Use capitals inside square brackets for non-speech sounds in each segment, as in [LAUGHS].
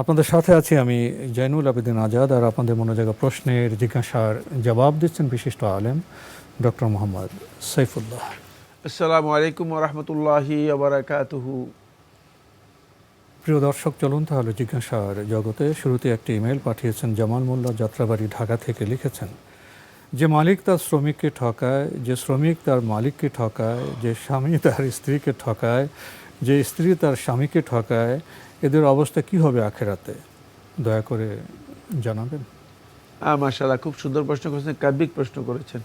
আপনাদের সাথে আছি আমি জৈনুল আবেদিন আজাদ আর আপনাদের মনোজাগা প্রশ্নের জিজ্ঞাসার জবাব দিচ্ছেন বিশিষ্ট আলেম ডক্টর মোহাম্মদ সৈফুল্লাহ। আসসালামু আলাইকুম রহমতুল্লাহি আবরাকাতুহু প্রিয় দর্শক চলুন তাহলে জিজ্ঞাসার জগতে শুরুতে একটি ইমেল পাঠিয়েছেন জামাল মোল্লা যাত্রাবাড়ি ঢাকা থেকে লিখেছেন যে মালিক তার শ্রমিককে ঠকায় যে শ্রমিক তার মালিককে ঠকায় যে স্বামী তার স্ত্রীকে ঠকায় যে স্ত্রী তার স্বামীকে ঠকায় এদের অবস্থা কি হবে আখেরাতে? দয়া করে জানাবেন। মাশাল্লাহ খুব সুন্দর প্রশ্ন করেছেন, কাব্যিক প্রশ্ন করেছেন।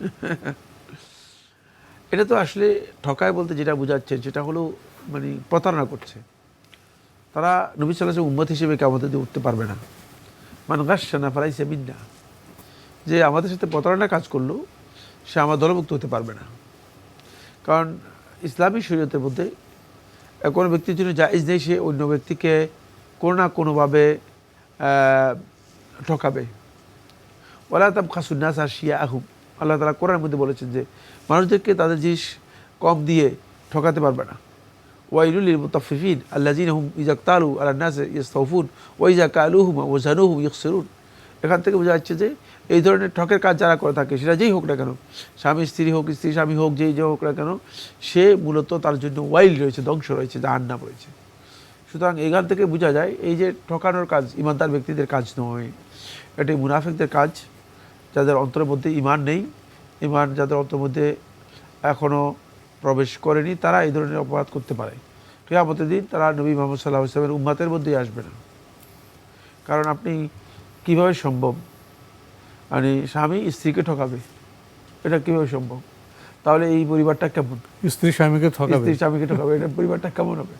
[LAUGHS] এটা তো আসলে ঠকায় বলতে যেটা বোঝাচ্ছেন সেটা হলো মানে প্রতারণা করছে। তারা নবী সাল্লাহ উম্মত হিসেবে দিয়ে উঠতে পারবে না। মান গাছানা ফালাইসে মিন্না যে আমাদের সাথে প্রতারণা কাজ করল, সে আমার দলভুক্ত হতে পারবে না। কারণ ইসলামী শরীয়তের মধ্যে কোনো ব্যক্তির জন্য জায়জ নেই, সে অন্য ব্যক্তিকে কোনো না কোনোভাবে ঠকাবে। ওলা তাম খাসুন্নাস আর শিয়া আহুম আল্লাহ তালা কোরআনের মধ্যে বলেছেন যে, মানুষদেরকে তাদের জিনিস কম দিয়ে ঠকাতে পারবে না। ওয়াইলুল মুতাফিফিন আল্লাজিন হুম ইজাক তালু আল্লাহ নাস ইস্তফুন ওয়াইজা কালু হুম ওজানু হুম ইয়সরুন এখান থেকে বোঝা যাচ্ছে যে এই ধরনের ঠকের কাজ যারা করে থাকে, সেটা যেই হোক না কেন, স্বামী, স্ত্রী হোক, স্ত্রী, স্বামী হোক, যেই যে হোক না কেন, সে মূলত তার জন্য ওয়াইল রয়েছে, ধ্বংস রয়েছে যার নাম রয়েছে। সুতরাং এখান থেকে বোঝা যায়, এই যে ঠকানোর কাজ ইমানদার ব্যক্তিদের কাজ নয়। এটি মুনাফিকদের কাজ, যাদের অন্তরের মধ্যে ইমান নেই। ইমান যাদের অন্তর মধ্যে এখনও প্রবেশ করেনি, তারা এই ধরনের অপরাধ করতে পারে। কেয়ামতের দিন তারা নবী মোহাম্মদ সাল্লাহ ইসলামের উম্মাতের মধ্যেই আসবে না। কারণ আপনি কীভাবে সম্ভব মানে স্বামী স্ত্রীকে ঠকাবে। এটা কীভাবে সম্ভব? তাহলে এই পরিবারটা কেমন? স্ত্রী স্বামীকে ঠকাবে। স্ত্রী স্বামীকে ঠকাবে এটা পরিবারটা কেমন হবে?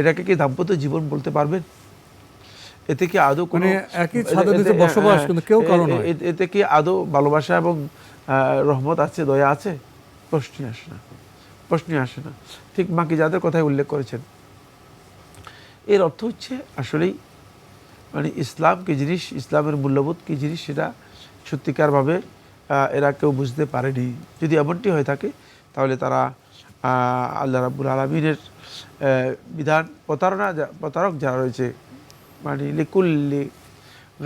এটাকে কি দাম্পত্য জীবন বলতে পারবেন? এতে কি আদৌ কোনো মানে একই ছাদের নিচে বসবাস, হ্যাঁ, কিন্তু কেউ কারও এ- নয়। এ- এতে কি আদৌ ভালোবাসা এবং রহমত আছে দয়া আছে? প্রশ্নই আসে না। প্রশ্নই আসে না। ঠিক মাকে যাদের কথাই উল্লেখ করেছেন। এর অর্থ হচ্ছে আসলেই মানে ইসলাম কি জিনিস? ইসলামের মূল্যবোধ কি জিনিস? সেটা সত্যিকারভাবে এরা কেউ বুঝতে পারেনি। যদি এমনটি হয়ে থাকে, তাহলে তারা আল্লাহ রাব্বুল আলমিনের বিধান প্রতারণা প্রতারক যারা রয়েছে মানে লিকুল্লি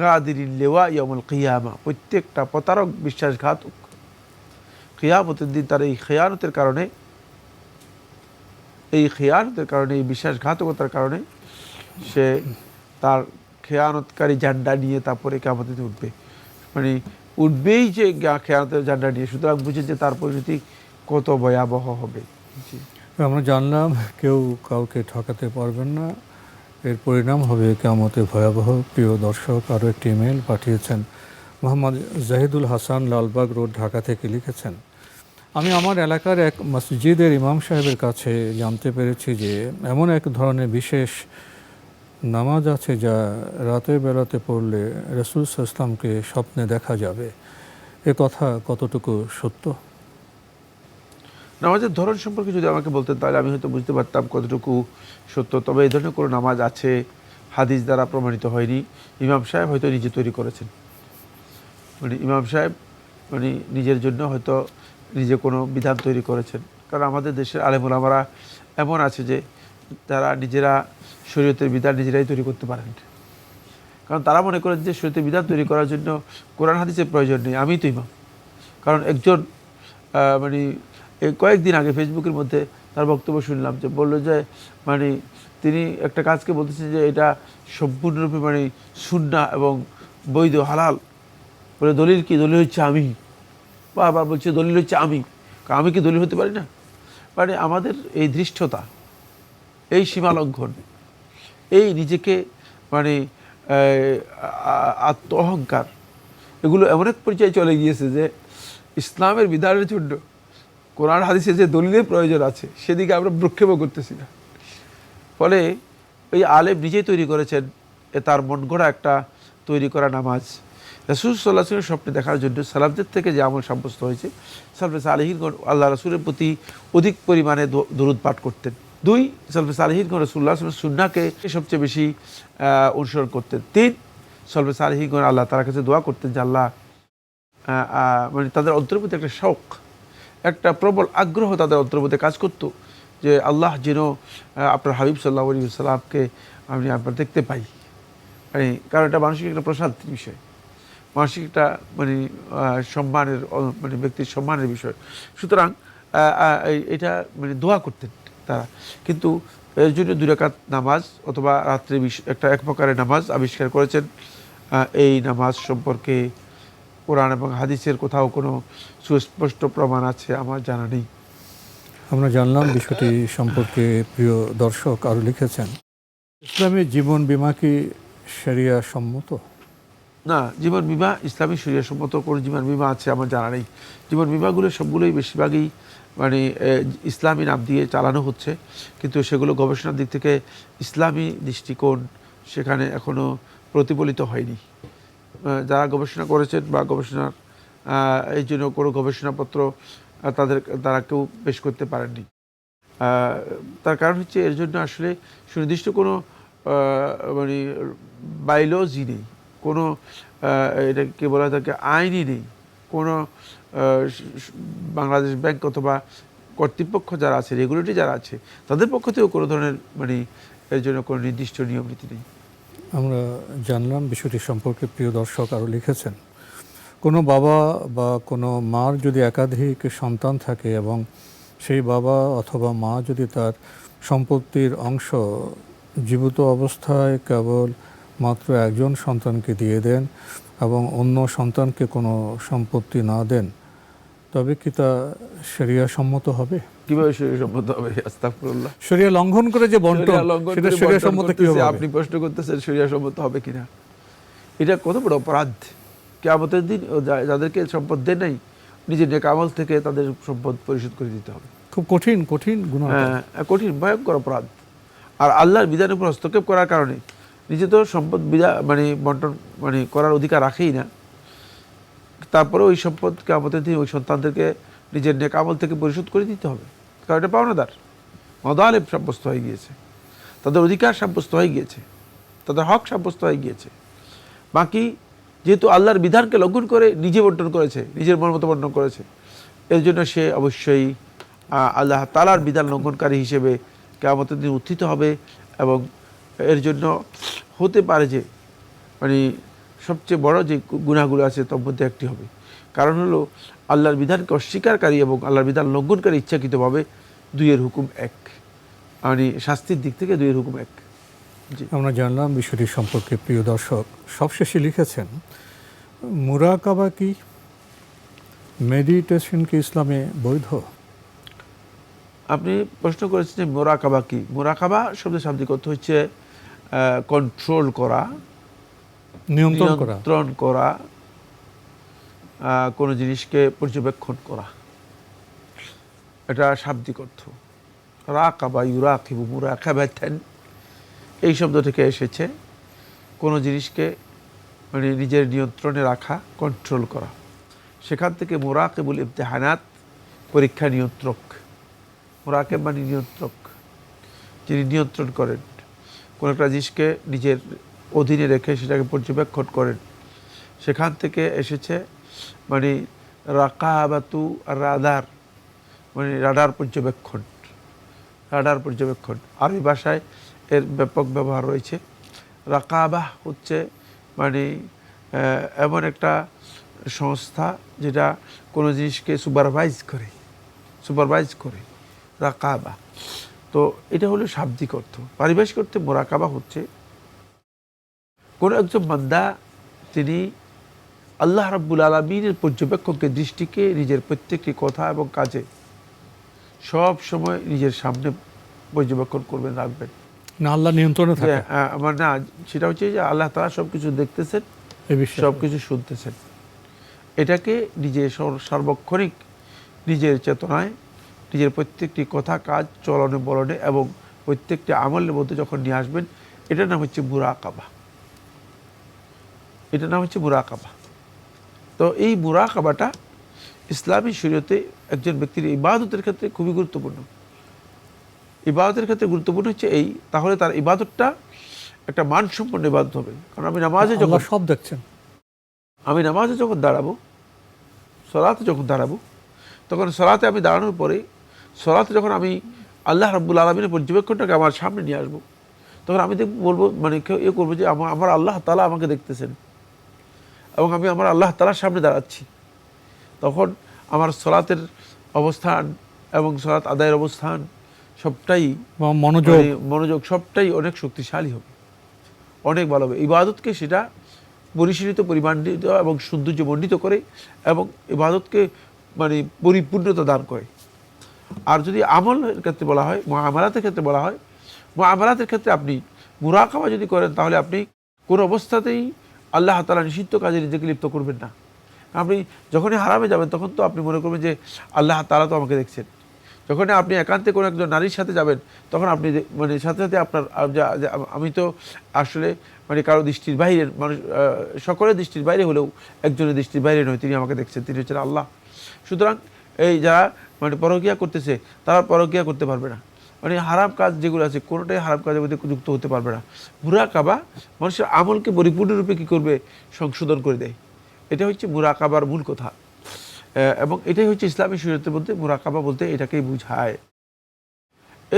গাদিরিন লেওয়া ইয়ামুল কিয়ামা, প্রত্যেকটা প্রতারক বিশ্বাসঘাতক। কিয়ামতের দিন তার এই খেয়ানতের কারণে, এই খেয়ানতের কারণে, এই বিশ্বাসঘাতকতার কারণে সে তার খেয়ানতকারী জান্ডা নিয়ে তারপরে কেমতে উঠবে। মানে উঠবেই যে খেয়ানতের জান্ডা নিয়ে। সুতরাং বুঝে যে তার পরিণতি কত ভয়াবহ হবে। আমরা জানলাম, কেউ কাউকে ঠকাতে পারবেন না। এর পরিণাম হবে কেমতে ভয়াবহ। প্রিয় দর্শক, আরও একটি ইমেল পাঠিয়েছেন মোহাম্মদ জাহিদুল হাসান, লালবাগ রোড, ঢাকা থেকে লিখেছেন, আমি আমার এলাকার এক মসজিদের ইমাম সাহেবের কাছে জানতে পেরেছি যে, এমন এক ধরনের বিশেষ নামাজ আছে যা রাতের বেলাতে পড়লে রসুল ইসলামকে স্বপ্নে দেখা যাবে। এ কথা কতটুকু সত্য? নামাজের ধরন সম্পর্কে যদি আমাকে বলতেন, তাহলে আমি হয়তো বুঝতে পারতাম কতটুকু সত্য। তবে এই ধরনের কোনো নামাজ আছে, হাদিস দ্বারা প্রমাণিত হয়নি। ইমাম সাহেব হয়তো নিজে তৈরি করেছেন। মানে ইমাম সাহেব মানে নিজের জন্য হয়তো নিজে কোনো বিধান তৈরি করেছেন। কারণ আমাদের দেশের আলেমুল আমরা এমন আছে যে, তারা নিজেরা শরীয়তের বিধান নিজেরাই তৈরি করতে পারেন। কারণ তারা মনে করেন যে শরীয়তের বিধান তৈরি করার জন্য কোরআন হাদিসের প্রয়োজন নেই। আমি তো ইমাম। কারণ একজন মানে কয়েকদিন আগে ফেসবুকের মধ্যে তার বক্তব্য শুনলাম যে বলল যে মানে তিনি একটা কাজকে বলতেছেন যে এটা সম্পূর্ণরূপে মানে সুন্না এবং বৈধ, হালাল। বলে, দলিল কি? দলিল হচ্ছে আমি। বারবার বলছে, দলিল হচ্ছে আমি। আমি কি দলিল হতে পারি না? মানে আমাদের এই ধৃষ্টতা, এই সীমা লঙ্ঘন এই নিজেকে মানে আত্ম অহংকার এগুলো এমন এক পর্যায়ে চলে গিয়েছে যে, ইসলামের বিধানের জন্য কোরআন হাদিসে যে দলিলের প্রয়োজন আছে, সেদিকে আমরা ভ্রুক্ষেপও করতেছি না। ফলে ওই আলেম নিজেই তৈরি করেছেন, এ তার মন গড়া একটা তৈরি করা নামাজ। রসুল সাল্লাহ সাল্লামের স্বপ্নে দেখার জন্য সালামদের থেকে যে আমল সাব্যস্ত হয়েছে সালফে সালেহিনগণ আল্লাহ রসুলের প্রতি অধিক পরিমাণে দরুদ পাঠ করতেন। দুই সালফে সালেহিনগণ রসুল্লাহ সুন্নাকে সবচেয়ে বেশি অনুসরণ করতেন। তিন সলফে সালেহিনগণ আল্লাহ তার কাছে দোয়া করতেন যে আল্লাহ মানে তাদের অন্তরের প্রতি একটা শখ একটা প্রবল আগ্রহ তাদের অন্তরের কাজ করতো যে আল্লাহ যেন আপনার হাবিব সাল্লাহ আলী সাল্লামকে আমি আপনার দেখতে পাই। মানে কারণ এটা মানসিক একটা প্রশান্তির বিষয়। মানসিক একটা মানে সম্মানের মানে ব্যক্তির সম্মানের বিষয়। সুতরাং এটা মানে দোয়া করতেন। তারা। কিন্তু এর জন্য দুই রাকাত নামাজ অথবা রাত্রে বিশ- একটা এক প্রকারের নামাজ আবিষ্কার করেছেন। এই নামাজ সম্পর্কে কোরআন এবং হাদিসের কোথাও কোনো সুস্পষ্ট প্রমাণ আছে আমার জানা নেই। আমরা জানলাম বিষয়টি সম্পর্কে প্রিয় দর্শক আরও লিখেছেন ইসলামী জীবন বীমা কি শরিয়া সম্মত? না জীবন বিমা ইসলামী শরিয়া সম্মত কোনো জীবন বিমা আছে আমার জানা নেই। জীবন বিমাগুলো সবগুলোই বেশিরভাগই মানে ইসলামী নাম দিয়ে চালানো হচ্ছে। কিন্তু সেগুলো গবেষণার দিক থেকে ইসলামী দৃষ্টিকোণ সেখানে এখনও প্রতিফলিত হয়নি। যারা গবেষণা করেছেন বা গবেষণার এই জন্য কোনো গবেষণাপত্র তাদের, তারা কেউ পেশ করতে পারেননি। তার কারণ হচ্ছে এর জন্য আসলে সুনির্দিষ্ট কোনো মানে বায়োলজি নেই। কোনো এটাকে বলা থাকে আইনই নেই। কোনো বাংলাদেশ ব্যাংক অথবা কর্তৃপক্ষ যারা আছে রেগুলেটরি যারা আছে, তাদের পক্ষ থেকেও কোনো ধরনের মানে এর জন্য কোনো নির্দিষ্ট নিয়ম নীতি নেই? আমরা জানলাম বিষয়টি সম্পর্কে প্রিয় দর্শক আরও লিখেছেন। কোনো বাবা বা কোনো মার যদি একাধিক সন্তান থাকে এবং সেই বাবা অথবা মা যদি তার সম্পত্তির অংশ জীবিত অবস্থায় কেবল মাত্র একজন সন্তানকে দিয়ে দেন এবং অন্য সন্তানকে কোনো সম্পত্তি না দেন তবে কি তা শরিয়া সম্মত হবে? কীভাবে শরীর সম্মত হবে? আস্তাফুল্লাহ শরিয়া লঙ্ঘন করে যে বন্টন সেটা শরিয়া সম্মত করতেছে, কীভাবে আপনি প্রশ্ন করতেছেন শরিয়া সম্মত হবে কিনা। এটা কত বড় অপরাধ। কেয়ামতের দিন যাদেরকে সম্পদ দেন নাই নিজের নেকামল থেকে তাদের সম্পদ পরিশোধ করে দিতে হবে। খুব কঠিন কঠিন গুণ হ্যাঁ, কঠিন ভয়ঙ্কর অপরাধ। আর আল্লাহর বিধানের উপর হস্তক্ষেপ করার কারণে নিজে তো সম্পদ বিধা মানে বন্টন মানে করার অধিকার রাখেই না। তারপরে ওই সম্পদকে আমাদের দিন ওই সন্তানদেরকে নিজের নেকামল থেকে পরিশোধ করে দিতে হবে। কারণ এটা পাওনাদার। মদালেব সাব্যস্ত হয়ে গিয়েছে। তাদের অধিকার সাব্যস্ত হয়ে গিয়েছে। তাদের হক সাব্যস্ত হয়ে গিয়েছে। বাকি যেহেতু আল্লাহর বিধানকে লঙ্ঘন করে নিজে বন্টন করেছে, নিজের মন মতো বন্টন করেছে, এর জন্য সে অবশ্যই আল্লাহ তালার বিধান লঙ্ঘনকারী হিসেবে কেমতের দিন উত্থিত হবে এবং এর জন্য হতে পারে যে মানে সবচেয়ে বড় যে গুণাগুলো আছে তার মধ্যে একটি হবে। কারণ হলো আল্লাহর বিধানকে অস্বীকারী এবং আল্লাহর বিধান লঙ্ঘনকারী ইচ্ছাকৃতভাবে দুইয়ের হুকুম এক। মানে শাস্তির দিক থেকে দুইয়ের হুকুম এক। আমরা জানলাম বিষয়টি সম্পর্কে প্রিয় দর্শক। সবশেষে লিখেছেন মুরাকাবা কি? মেডিটেশন কি ইসলামে বৈধ? আপনি প্রশ্ন করেছেন যে মোরাকাবা কি? মোরাকাবা শব্দের শাব্দিক অর্থ হচ্ছে কন্ট্রোল করা। নিয়ন্ত্রণ করা। কোনো জিনিসকে পর্যবেক্ষণ করা। এটা শাব্দিক অর্থ। রাকাবা ইউরাকিবু মুরাকাবাতান। এই শব্দ থেকে এসেছে কোনো জিনিসকে মানে নিজের নিয়ন্ত্রণে রাখা কন্ট্রোল করা। সেখান থেকে মোরাকেবুল ইমতেহানাত, পরীক্ষা নিয়ন্ত্রক। মোরাকেব মানে নিয়ন্ত্রক, যিনি নিয়ন্ত্রণ করেন। কোনো একটা জিনিসকে নিজের অধীনে রেখে সেটাকে পর্যবেক্ষণ করেন। সেখান থেকে এসেছে মানে রাকাবাতু রাদার মানে রাডার পর্যবেক্ষণ রাডার পর্যবেক্ষণ। আরবি ভাষায় এর ব্যাপক ব্যবহার রয়েছে। রাকাবাহ হচ্ছে মানে এমন একটা সংস্থা যেটা কোনো জিনিসকে সুপারভাইজ করে সুপারভাইজ করে, রাকাবা। তো এটা হলো শাব্দিক অর্থ। পারিভাষিক অর্থে মোরাকাবা হচ্ছে কোনো একজন বান্দা তিনি আল্লাহ রাব্বুল আলমিনের পর্যবেক্ষককে দৃষ্টিকে নিজের প্রত্যেকটি কথা এবং কাজে সব সময় নিজের সামনে পর্যবেক্ষণ করবেন রাখবেন। না আল্লাহ নিয়ন্ত্রণে থাকে। আমার না সেটা হচ্ছে যে আল্লাহ তারা সব কিছু দেখতেছেন সব কিছু শুনতেছেন। এটাকে নিজের সার্বক্ষণিক নিজের চেতনায় নিজের প্রত্যেকটি কথা কাজ চলনে বলনে এবং প্রত্যেকটি আমলের মধ্যে যখন নিয়ে আসবেন এটার নাম হচ্ছে মুরাকাবা। এটার নাম হচ্ছে মুরাকাবা তো এই মুরাকাবাটা ইসলামী শরীয়তে একজন ব্যক্তির ইবাদতের ক্ষেত্রে খুবই গুরুত্বপূর্ণ। ইবাদতের ক্ষেত্রে গুরুত্বপূর্ণ হচ্ছে এই তাহলে তার ইবাদতটা একটা মানসম্পন্ন ইবাদত হবে। কারণ আমি নামাজে যখন সব দেখছেন। আমি নামাজে যখন দাঁড়াবো সলাতে যখন দাঁড়াবো তখন সলাতে আমি দাঁড়ানোর পরে সলাতে যখন আমি আল্লাহ রাব্বুল আলমিনের পর্যবেক্ষণটাকে আমার সামনে নিয়ে আসব তখন আমি দেখ বলব মানে কেউ এ করব যে আমার আমার আল্লাহ তালা আমাকে দেখতেছেন। এবং আমি আমার আল্লাহ তালার সামনে দাঁড়াচ্ছি। তখন আমার সলাতের অবস্থান এবং সলাত আদায়ের অবস্থান সবটাই মনোযোগ। মানে মনোযোগ সবটাই অনেক শক্তিশালী হবে। অনেক ভালো হবে। ইবাদতকে সেটা পরিশীলিত পরিমাণিত এবং সৌন্দর্য মণ্ডিত করে এবং ইবাদতকে মানে পরিপূর্ণতা দান করে। আর যদি আমলের ক্ষেত্রে বলা হয় মা মহামারাতের ক্ষেত্রে বলা হয় মা মহামারাতের ক্ষেত্রে আপনি মুরাকামা যদি করেন তাহলে আপনি কোনো অবস্থাতেই আল্লাহ তালা নিষিদ্ধ কাজে নিজেকে লিপ্ত করবেন না। আপনি যখনই হারামে যাবেন, তখন তো আপনি মনে করবেন যে আল্লাহ তালা তো আমাকে দেখছেন। যখন আপনি একান্তে কোনো একজন নারীর সাথে যাবেন, তখন আপনি মানে সাথে সাথে আপনার, আমি তো আসলে মানে কারও দৃষ্টির বাইরের মানুষ সকলের দৃষ্টির বাইরে হলেও একজনের দৃষ্টির বাইরে নয়, তিনি আমাকে দেখছেন, তিনি হচ্ছেন আল্লাহ। সুতরাং এই যারা মানে পরকিয়া করতেছে, তারা পরকিয়া করতে পারবে না। মানে হারাম কাজ যেগুলো আছে, কোনোটাই হারাম কাজের মধ্যে যুক্ত হতে পারবে না। মুরাকাবা মানুষের আমলকে পরিপূর্ণরূপে কী করবে? সংশোধন করে দেয়। এটা হচ্ছে মুরাকাবার মূল কথা। এবং এটাই হচ্ছে ইসলামী শরীয়তের মধ্যে মুরাকাবা বলতে এটাকেই বুঝায়।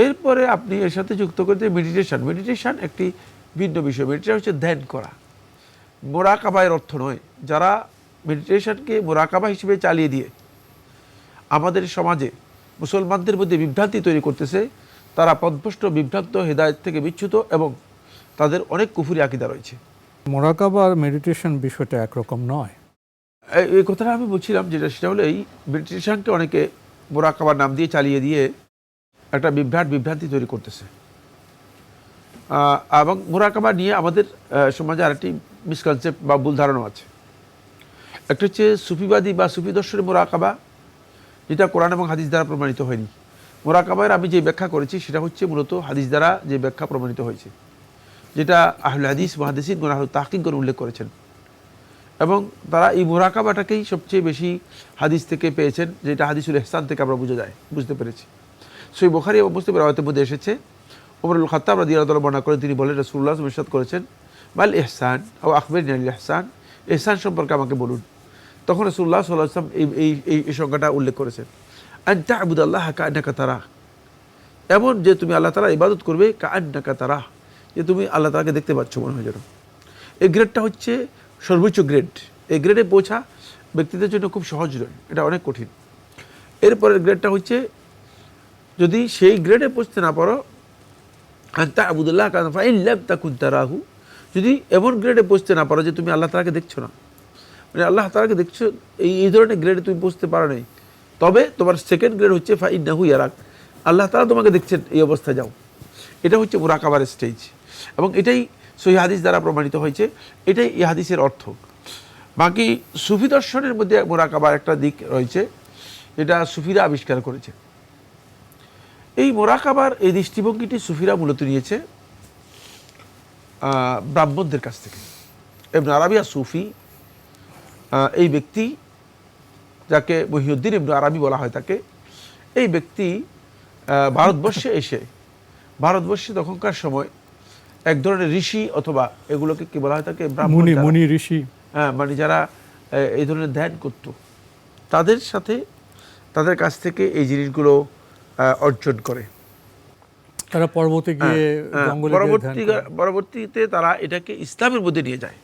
এরপরে আপনি এর সাথে যুক্ত করতে মেডিটেশন মেডিটেশন একটি ভিন্ন বিষয়। মেডিটেশন হচ্ছে ধ্যান করা। মোরাকাবায়ের অর্থ নয়, যারা মেডিটেশনকে মোরাকাবা হিসেবে চালিয়ে দিয়ে আমাদের সমাজে মুসলমানদের মধ্যে বিভ্রান্তি তৈরি করতেছে তারা পদভষ্ট বিভ্রান্ত হেদায়ত থেকে বিচ্যুত এবং তাদের অনেক কুফুরি আকিদা রয়েছে। মোরাকাবা আর মেডিটেশন বিষয়টা একরকম নয়। এই- এই কথাটা আমি বলছিলাম যেটা সেটা হলো এই মেডিটেশনকে অনেকে মোরাকাবার নাম দিয়ে চালিয়ে দিয়ে একটা বিভ্রাট বিভ্রান্তি তৈরি করতেছে। এবং মোরাকাবা নিয়ে আমাদের সমাজে আরেকটি মিসকনসেপ্ট বা ভুল ধারণা আছে। একটা হচ্ছে সুফিবাদী বা সুফি দর্শনের মোরাকাবা যেটা কোরআন এবং হাদিস দ্বারা প্রমাণিত হয়নি। মোরাকাবার আমি যে ব্যাখ্যা করেছি, সেটা হচ্ছে মূলত হাদিস দ্বারা যে ব্যাখ্যা প্রমাণিত হয়েছে, যেটা আহুল হাদিস মহাদিসিন গুনাহ তাহকিক করে উল্লেখ করেছেন। এবং তারা এই মোরাকাবাটাকেই সবচেয়ে বেশি হাদিস থেকে পেয়েছেন, যেটা হাদিসুল ইহসান থেকে আমরা বুঝে যায় বুঝতে পেরেছি। সেই বোখারি এবং মুসলিমের রায়তের মধ্যে এসেছে ওমরুল খত্তাব রাদি আল্লাহ বর্ণনা করে, তিনি বলেন রসুল্লাহ ইরশাদ করেছেন, মাল ইহসান ও আকবর নিয়াল ইহসান ইহসান সম্পর্কে আমাকে বলুন। তখন রসুল্লাহ সাল্লাহ আসলাম এই এই এই সংজ্ঞাটা উল্লেখ করেছেন। আন্তা আবুদ আল্লাহ কান্নাকা তারা এমন যে তুমি আল্লাহ তালা ইবাদত করবে কান্নাকা তারা যে তুমি আল্লাহ তালাকে দেখতে পাচ্ছ মনে হয় যেন। এই গ্রেডটা হচ্ছে সর্বোচ্চ গ্রেড। এই গ্রেডে পৌঁছা ব্যক্তিদের জন্য খুব সহজ নয়, এটা অনেক কঠিন। এরপরের গ্রেডটা হচ্ছে যদি সেই গ্রেডে পৌঁছতে না পারো আন্তা আবুদুল্লাহ কান্লাম তাকুন তারাহু। যদি এমন গ্রেডে পৌঁছতে না পারো যে তুমি আল্লাহ তালাকে দেখছ না। মানে আল্লাহ তালাকে দেখছ, এই এই ধরনের গ্রেডে তুমি পৌঁছতে পারো নাই। তবে তোমার সেকেন্ড গ্রেড হচ্ছে ফাইন নাহু ইয়ারাক। আল্লাহ তালা তোমাকে দেখছেন, এই অবস্থায় যাও। এটা হচ্ছে মুরাকাবার স্টেজ এবং এটাই সহি হাদিস দ্বারা প্রমাণিত হয়েছে। এটাই এই হাদিসের অর্থ। বাকি সুফি দর্শনের মধ্যে মোরাকাবার একটা দিক রয়েছে, যেটা সুফিরা আবিষ্কার করেছে। এই মোরাকাবার, এই দৃষ্টিভঙ্গিটি সুফিরা মূলত নিয়েছে ব্রাহ্মণদের কাছ থেকে। এমন আরাবিয়া সুফি এই ব্যক্তি যাকে মহিউদ্দিন ইবনু আরবি বলা হয় তাকে এই ব্যক্তি ভারতবর্ষে এসে ভারতবর্ষে তখনকার সময় এক ধরনের ঋষি অথবা এগুলোকে কি বলা হয় তাকে ব্রাহ্মণ মুনি মুনি ঋষি। হ্যাঁ মানে যারা এই ধরনের ধ্যান করত তাদের সাথে তাদের কাছ থেকে এই জিনিসগুলো অর্জন করে। তারা পর্বতে গিয়ে হ্যাঁ, ধ্যান পরবর্তী পরবর্তীতে তারা এটাকে ইসলামের মধ্যে নিয়ে যায়।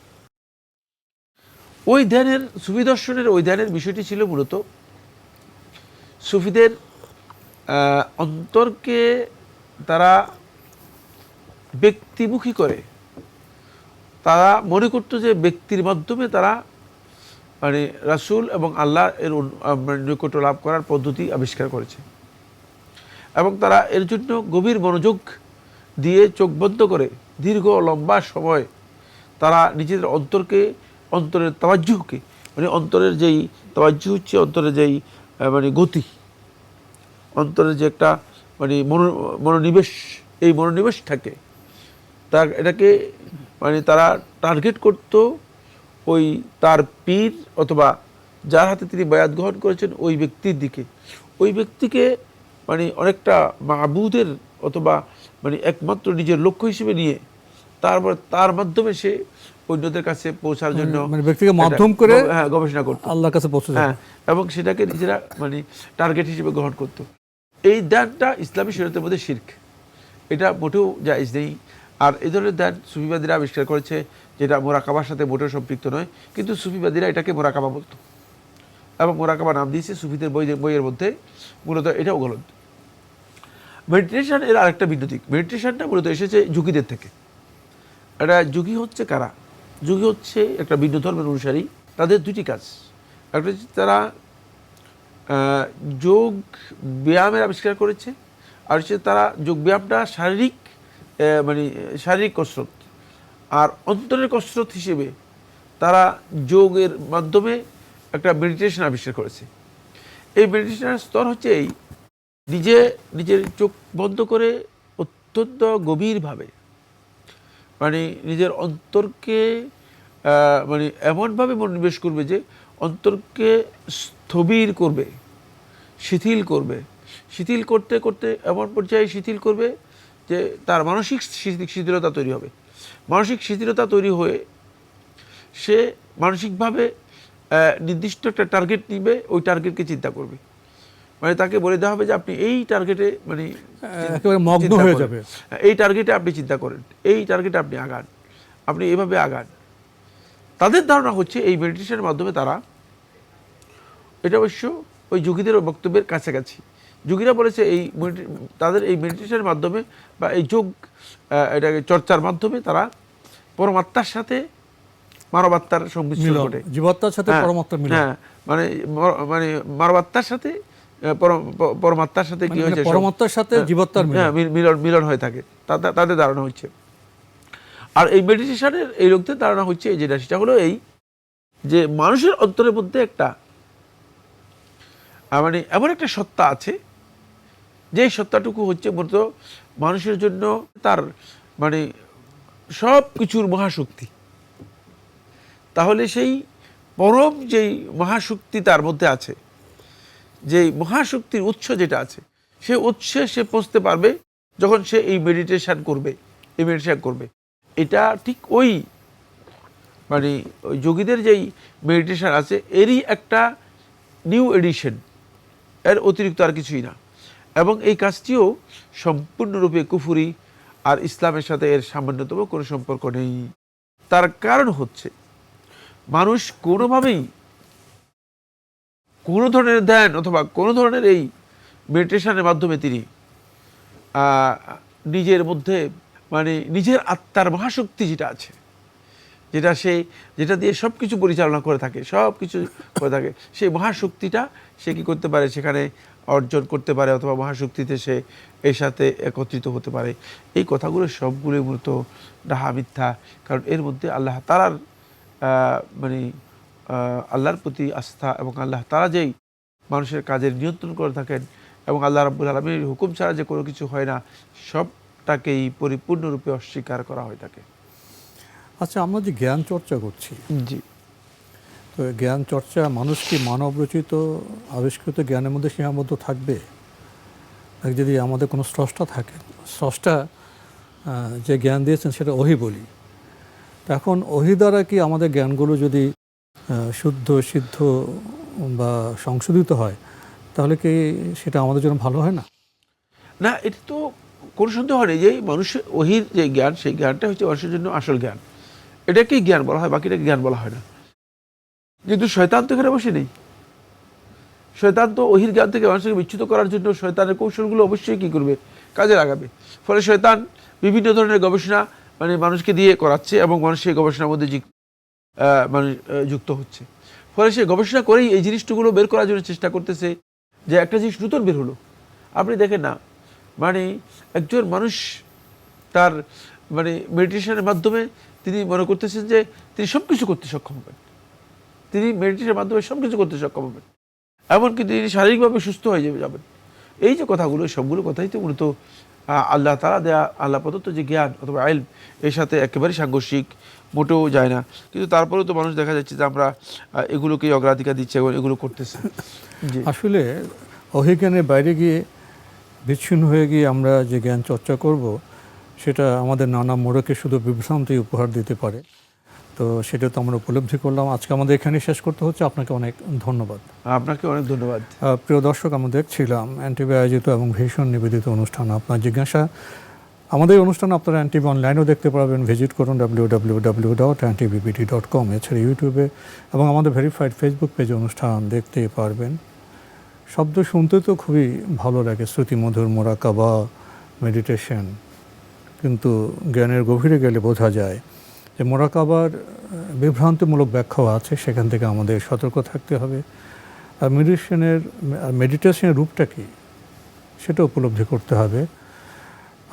ওই ধ্যানের, সুফি দর্শনের ওই ধ্যানের বিষয়টি ছিল মূলত সুফিদের অন্তরকে তারা ব্যক্তিমুখী করে। তারা মনে করতো যে ব্যক্তির মাধ্যমে তারা মানে রাসূল এবং আল্লাহ এর মানে নৈকট্য লাভ করার পদ্ধতি আবিষ্কার করেছে। এবং তারা এর জন্য গভীর মনোযোগ দিয়ে চোখ বন্ধ করে দীর্ঘ লম্বা সময় তারা নিজেদের অন্তরকে অন্তরের তাওয়াজ্জুহকে মানে অন্তরের যেই তাওয়াজ্জু হচ্ছে অন্তরের যেই মানে গতি, অন্তরের যে একটা মানে মনো, মনোনিবেশ, এই মনোনিবেশটাকে, তার, এটাকে মানে তারা টার্গেট করত ওই তার পীর অথবা যার হাতে তিনি বয়াত গ্রহণ করেছেন ওই ব্যক্তির দিকে। ওই ব্যক্তিকে মানে অনেকটা মাবুদের অথবা মানে একমাত্র নিজের লক্ষ্য হিসেবে নিয়ে, তারপর তার মাধ্যমে সে অন্যদের কাছে পৌঁছার জন্য মানে ব্যক্তিকে মাধ্যম করে হ্যাঁ গবেষণা করতো। আল্লাহর কাছে পৌঁছে হ্যাঁ এবং সেটাকে নিজেরা মানে টার্গেট হিসেবে গ্রহণ করত। এই দানটা ইসলামী শরীয়তের মধ্যে শির্ক। এটা মোটেও জায়জ নেই। আর এই ধরনের দান সুফিবাদীরা আবিষ্কার করেছে যেটা মোরাকাবার সাথে মোটেও সম্পৃক্ত নয় কিন্তু সুফিবাদীরা এটাকে মোরাকাবা বলতো। এবং মোরাকাবা নাম দিয়েছে সুফিদের বই বইয়ের মধ্যে। মূলত এটাও গলত মেডিটেশন এর আরেকটা দিক। মেডিটেশনটা মূলত এসেছে যুগীদের থেকে। এটা যুগী হচ্ছে কারা? যুগী হচ্ছে একটা ভিন্ন ধর্মের অনুসারী, তাদের দুটি কাজ। একটা হচ্ছে তারা যোগ ব্যায়ামের আবিষ্কার করেছে, আর হচ্ছে তারা যোগ ব্যায়ামটা শারীরিক মানে শারীরিক কসরত, আর অন্তরের কসরত হিসেবে তারা যোগের মাধ্যমে একটা মেডিটেশন আবিষ্কার করেছে। এই মেডিটেশনের স্তর হচ্ছে এই, নিজে নিজের চোখ বন্ধ করে অত্যন্ত গভীরভাবে মানে নিজের অন্তরকে মানে এমনভাবে মনোনিবেশ করবে যে অন্তরকে স্থবির করবে, শিথিল করবে। শিথিল করতে করতে এমন পর্যায়ে শিথিল করবে যে তার মানসিক শিথি- শিথিলতা তৈরি হবে। মানসিক শিথিলতা তৈরি হয়ে সে মানসিকভাবে নির্দিষ্ট একটা টার্গেট নিবে, ওই টার্গেটকে চিন্তা করবে। মানে তাকে বলে দেওয়া হবে যে আপনি এই টার্গেটে মানে মগ্ন হয়ে যাবে। হ্যাঁ, এই টার্গেটে আপনি চিন্তা করেন। এই টার্গেটে আপনি আগান। আপনি এভাবে আগান। তাদের ধারণা হচ্ছে এই মেডিটেশনের মাধ্যমে তারা এটা অবশ্য ওই যোগীদের বক্তব্যের কাছাকাছি। যোগীরা বলেছে এই তাদের এই মেডিটেশনের মাধ্যমে বা এই যোগ এটাকে চর্চার মাধ্যমে তারা পরমাত্মার সাথে মানবাত্মার সংমিশ্রণ ঘটে। জীবাত্মার সাথে হ্যাঁ, পরমাত্মার মিলন। হ্যাঁ মানে মানে মানবাত্মার সাথে পরমাত্মার সাথে কি মানে হয়েছে? পরমাত্মার সাথে হ্যাঁ, জীবাত্মার মিলন। হ্যাঁ মিলন মিলন হয়ে থাকে। তাদের তাদের ধারণা হচ্ছে। আর এই মেডিটেশনের এই লোকদের ধারণা হচ্ছে এই যেটা সেটা হলো এই যে মানুষের অন্তরের মধ্যে একটা মানে এমন একটা সত্তা আছে যে সত্তাটুকু হচ্ছে মূলত মানুষের জন্য তার মানে সব কিছুর মহাশক্তি। তাহলে সেই পরম যেই মহাশক্তি তার মধ্যে আছে যে মহাশক্তির উৎস যেটা আছে, সে উৎসে সে পৌঁছতে পারবে যখন সে এই মেডিটেশন করবে, এই মেডিটেশন করবে। এটা ঠিক ওই মানে ওই যোগীদের যেই মেডিটেশন আছে, এরই একটা নিউ এডিশন এর অতিরিক্ত আর কিছুই না। এবং এই কাজটিও সম্পূর্ণরূপে কুফুরি আর ইসলামের সাথে এর সামান্যতম কোনো সম্পর্ক নেই। তার কারণ হচ্ছে, মানুষ কোনোভাবেই কোনো ধরনের ধ্যান অথবা কোনো ধরনের এই মেডিটেশনের মাধ্যমে তিনি নিজের মধ্যে মানে নিজের আত্মার মহাশক্তি যেটা আছে, যেটা সে, যেটা দিয়ে সব কিছু পরিচালনা করে থাকে সব কিছু করে থাকে, সেই মহাশক্তিটা সে কি করতে পারে? সেখানে অর্জন করতে পারে অথবা মহাশক্তিতে সে এর সাথে একত্রিত হতে পারে। এই কথাগুলো সবগুলো মূলত ডাহা মিথ্যা, কারণ এর মধ্যে আল্লাহ তালার মানে আল্লাহর প্রতি আস্থা এবং আল্লাহ তারা যেই মানুষের কাজের নিয়ন্ত্রণ করে থাকেন এবং আল্লাহ রাব্বুল আলমীর হুকুম ছাড়া যে কোনো কিছু হয় না সবটাকেই পরিপূর্ণরূপে অস্বীকার করা হয়ে থাকে। আচ্ছা আমরা যে জ্ঞান চর্চা করছি জি। তো জ্ঞান চর্চা মানুষ কি মানব রচিত আবিষ্কৃত জ্ঞানের মধ্যে সীমাবদ্ধ থাকবে? যদি আমাদের কোনো স্রষ্টা থাকে স্রষ্টা যে জ্ঞান দিয়েছেন সেটা ওহি বলি। এখন ওহি দ্বারা কি আমাদের জ্ঞানগুলো যদি শুদ্ধ, সিদ্ধ বা সংশোধিত হয়, তাহলে কি সেটা আমাদের জন্য ভালো হয় না? না, এটা তো কোনো সন্দেহ নেই যে মানুষের ওহির যে জ্ঞান, সেই জ্ঞানটা হচ্ছে মানুষের জন্য আসল জ্ঞান। এটাকেই জ্ঞান বলা হয়, বাকিটাকে জ্ঞান বলা হয় না। কিন্তু শয়তান তো এখানে বসে নেই। শয়তান তো ওহির জ্ঞান থেকে মানুষকে বিচ্যুত করার জন্য শয়তানের কৌশলগুলো অবশ্যই কী করবে? কাজে লাগাবে। ফলে শয়তান বিভিন্ন ধরনের গবেষণা মানে মানুষকে দিয়ে করাচ্ছে এবং মানুষ সেই গবেষণার মধ্যে মানুষ যুক্ত হচ্ছে। ফলে সে গবেষণা করেই এই জিনিসগুলো বের করার জন্য চেষ্টা করতেছে যে একটা জিনিস নতুন বের হলো। আপনি দেখেন না মানে একজন মানুষ তার মানে মেডিটেশনের মাধ্যমে তিনি মনে করতেছেন যে তিনি সব কিছু করতে সক্ষম হবেন। তিনি মেডিটেশনের মাধ্যমে সব কিছু করতে সক্ষম হবেন। এমনকি তিনি শারীরিকভাবে সুস্থ হয়ে যাবেন। এই যে কথাগুলো সবগুলো কথাই তো মূলত আল্লাহ তারা দেয়া, আল্লাহ প্রদত্ত যে জ্ঞান অথবা আইল, এর সাথে একেবারেই সাংঘর্ষিক মোটেও যায় না। কিন্তু তারপরেও তো মানুষ দেখা যাচ্ছে যে আমরা এগুলোকেই অগ্রাধিকার দিচ্ছি এবং এগুলো করতেছি। আসলে অভিজ্ঞানের বাইরে গিয়ে বিচ্ছিন্ন হয়ে গিয়ে আমরা যে জ্ঞান চর্চা করব সেটা আমাদের নানা মোড়কে শুধু বিভ্রান্তি উপহার দিতে পারে। তো সেটা তো আমরা উপলব্ধি করলাম। আজকে আমাদের এখানে শেষ করতে হচ্ছে। আপনাকে অনেক ধন্যবাদ। আপনাকে অনেক ধন্যবাদ। প্রিয় দর্শক আমরা দেখছিলাম এনটিভি আয়োজিত এবং ভীষণ নিবেদিত অনুষ্ঠান। আপনার জিজ্ঞাসা আমাদের অনুষ্ঠান আপনারা এনটিভি অনলাইনেও দেখতে পারবেন। ভিজিট করুন W W W dot NTVBD dot com এছাড়া ইউটিউবে এবং আমাদের ভেরিফাইড ফেসবুক পেজে অনুষ্ঠান দেখতে পারবেন। শব্দ শুনতে তো খুবই ভালো লাগে, শ্রুতিমধুর মোরাকাবা মেডিটেশন কিন্তু জ্ঞানের গভীরে গেলে বোঝা যায় যে মোরাকাবার বিভ্রান্তিমূলক ব্যাখ্যাও আছে, সেখান থেকে আমাদের সতর্ক থাকতে হবে। আর মেডিটেশনের মেডিটেশনের রূপটা কী? সেটা উপলব্ধি করতে হবে।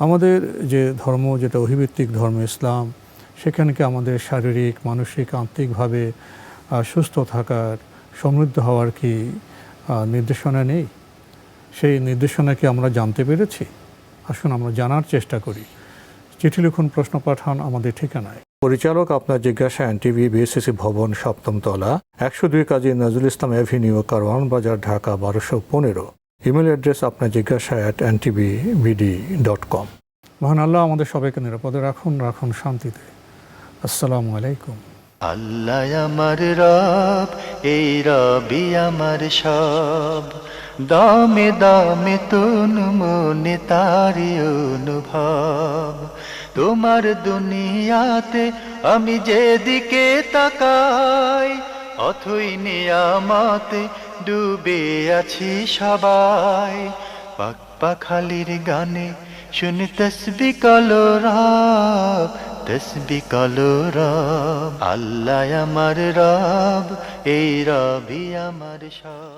আমাদের যে ধর্ম, যেটা অভিভিত্তিক ধর্ম, ইসলাম সেখানে কি আমাদের শারীরিক, মানসিক, আত্মিকভাবে সুস্থ থাকার, সমৃদ্ধ হওয়ার কি নির্দেশনা নেই? সেই নির্দেশনা কি আমরা জানতে পেরেছি। আসুন আমরা জানার চেষ্টা করি। চিঠি লিখুন, প্রশ্ন পাঠান আমাদের ঠিকানায়। পরিচালক আপনার জিজ্ঞাসা এনটিভি বিএসসি ভবন সপ্তম তলা একশো দুই কাজী নজরুল ইসলাম অ্যাভিনিউ, কারওয়ান বাজার, ঢাকা, বারোশো পনেরো। ইমেল অ্যাড্রেস আপনার জিজ্ঞাসা at NTV BD dot com মহান আল্লাহ আমাদের সবাইকে নিরাপদে রাখুন রাখুন শান্তিতে। আসসালামু আলাইকুম। আল্লাহ আমার রব এই রবি আমার সব। দামে দামে তুন মনে তারি অনুভব। তোমার দুনিয়াতে আমি যেদিকে তাকাই অথই নিয়ামতে ডুবে আছি সবাই। পাক পাখালির গানে শুনি তসবি কলো রব, তসবি কলো রব। আল্লাহ আমার রব, এই রবি আমার সব।